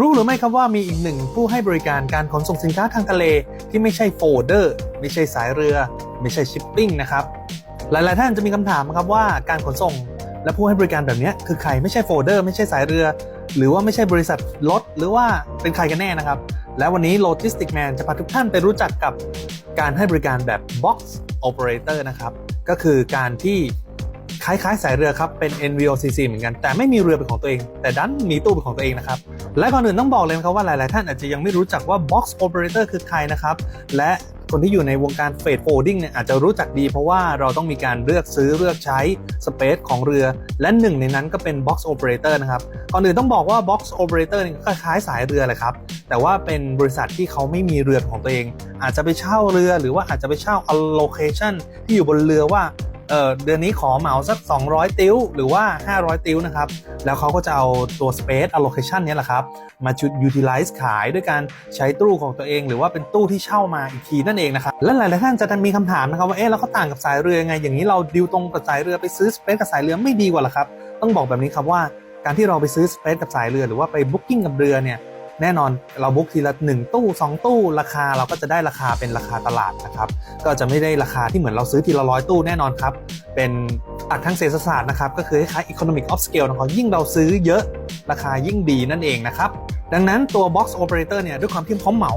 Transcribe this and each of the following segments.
รู้หรือไม่ครับว่ามีอีกหนึ่งผู้ให้บริการการขนส่งสินค้าทางทะเล ที่ไม่ใช่โฟลเดอร์ ไม่ใช่สายเรือ ไม่ใช่ชิปปิ้งนะครับ หลาย ๆ ท่านจะมีคำถามครับว่าการขนส่งและผู้ให้บริการแบบนี้คือใครไม่ใช่โฟลเดอร์ไม่ใช่สายเรือ หรือว่าไม่ใช่บริษัทรถหรือว่าเป็นใครกันแน่นะครับ และวันนี้ Logistic Man จะพาทุกท่านไปรู้จักกับการให้บริการแบบ Box Operator นะครับก็คือการที่คล้ายๆ สายเรือครับเป็น NVOCC เหมือนกัน แต่ไม่มีเรือเป็นของตัวเอง แต่ดันมีตู้เป็นของตัวเองนะครับ และก่อนอื่นต้องบอกเลยนะครับว่าหลาย ๆ ท่านอาจจะยังไม่รู้จักว่า Box Operator คือใครนะครับ และคนที่อยู่ในวงการเฟดโฟดิ้งเนี่ยอาจจะรู้จักดีเพราะว่าเราต้องมีการเลือกซื้อเลือกใช้สเปซของเรือ และหนึ่งในนั้นก็เป็น Box Operator นะครับก่อนอื่นต้องบอกว่า Box Operator เนี่ยก็คล้ายสายเรือเลยครับ แต่ว่าเป็นบริษัทที่เขาไม่มีเรือของตัวเอง อาจจะไปเช่าเรือหรือว่าอาจจะไปเช่า allocation ที่อยู่บนเรือว่า เออเดือนนี้ขอเหมาสัก 200 ติ้ว หรือว่า 500 ติ้วนะครับ แล้วเขาก็จะเอาตัว space allocation เนี้ยแหละครับ มาชุด utilize ขายด้วยการใช้ตู้ของตัวเอง หรือว่าเป็นตู้ที่เช่ามาอีกทีนั่นเองนะครับ และหลายๆท่านจะมีคำถามนะครับว่าเอ๊ะแล้วเขาต่างกับสายเรือยังไง อย่างนี้เราดิวตรงกับสายเรือไปซื้อ space กับสายเรือไม่ดีกว่าหรอครับ ต้องบอกแบบนี้ครับว่าการที่เราไปซื้อ space กับสายเรือ หรือว่าไป booking กับเรือเนี่ย แน่นอนเราบุ๊กทีละ1ตู้ 2 ตู้ ราคาเราก็จะได้ราคาเป็นราคาตลาดนะครับ ก็จะไม่ได้ราคาที่เหมือนเราซื้อทีละร้อยตู้แน่นอนครับ เป็นตักทางเศรษฐศาสตร์นะครับ ก็คือคล้ายๆ economic of scale นะครับยิ่งเราซื้อเยอะราคายิ่งดีนั่นเองนะครับ ดังนั้นตัว box operator เนี่ยด้วยความที่เขาเหมา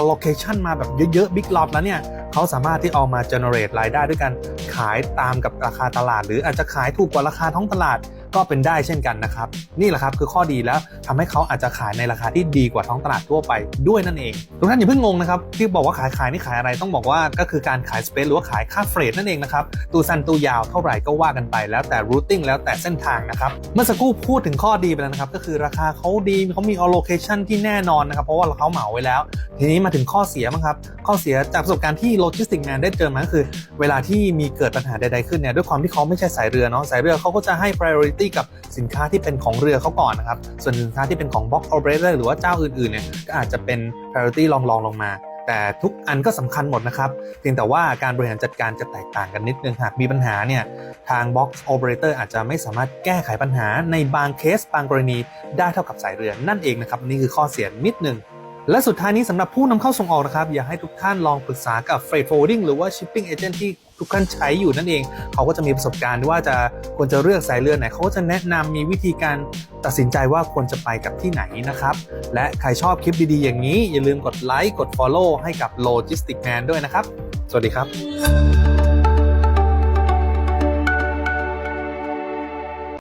allocation มาแบบเยอะๆ big lot แล้วเนี่ยเขาสามารถที่เอามา generate รายได้ด้วยกันขายตามกับราคาตลาด หรืออาจจะขายถูกกว่าราคาท้องตลาด ก็เป็นได้เช่นกันนะครับ นี่แหละครับคือข้อดีแล้วทำให้เขาอาจจะขายในราคาที่ดีกว่าท้องตลาดทั่วไปด้วยนั่นเองทุกท่านอย่าเพิ่งงงนะครับที่บอกว่าขายขายนี่ขายอะไรต้องบอกว่าก็คือการขายสเปซหรือว่าขายค่าเฟรดนั่นเองนะครับตูสั้นตูยาวเท่าไหร่ก็ว่ากันไป แล้วแต่รูทติ้งแล้วแต่เส้นทางนะครับเมื่อสักครู่พูดถึงข้อดีไปแล้วนะครับก็คือราคาเขาดีเขามี allocation ที่แน่นอนนะครับเพราะว่าเขาเหมาไว้แล้ว ทีนี้มาถึงข้อเสียบ้างครับข้อเสียจากประสบการณ์ที่โลจิสติกแมนได้เจอมาก็คือ เวลาที่มีเกิดปัญหาใดๆขึ้นเนี่ยด้วยความที่เขาไม่ใช่สายเรือเนาะสายเรือเขาก็จะให้ priority กับสินค้าที่เป็นของเรือเขาก่อนนะครับ ส่วนสินค้าที่เป็นของ box operator หรือว่าเจ้าอื่นๆเนี่ยก็อาจจะเป็น priority รองๆลงมา แต่ทุกอันก็สำคัญหมดนะครับ เพียงแต่ว่าการบริหารจัดการจะแตกต่างกันนิดนึงหากมีปัญหาเนี่ยทาง box operator อาจจะไม่สามารถแก้ไขปัญหาในบางเคสบางกรณีได้เท่ากับสายเรือนั่นเองนะครับนี่คือข้อเสียนิดนึงและสุดท้ายนี้สำหรับผู้นำเข้าส่งออกนะครับ อยากให้ทุกท่านลองปรึกษากับ freight forwarding หรือว่า shipping agent ที่ ทุกท่านใช้อยู่นั่นเอง เขาก็จะมีประสบการณ์ว่าจะควรจะเลือกสายเรือไหนเขาก็จะแนะนำมีวิธีการตัดสินใจว่าควรจะไปกับที่ไหนนะครับ และใครชอบคลิปดีๆ อย่างนี้ อย่าลืมกดไลค์กด follow ให้กับ Logistic Man ด้วยนะครับ สวัสดีครับ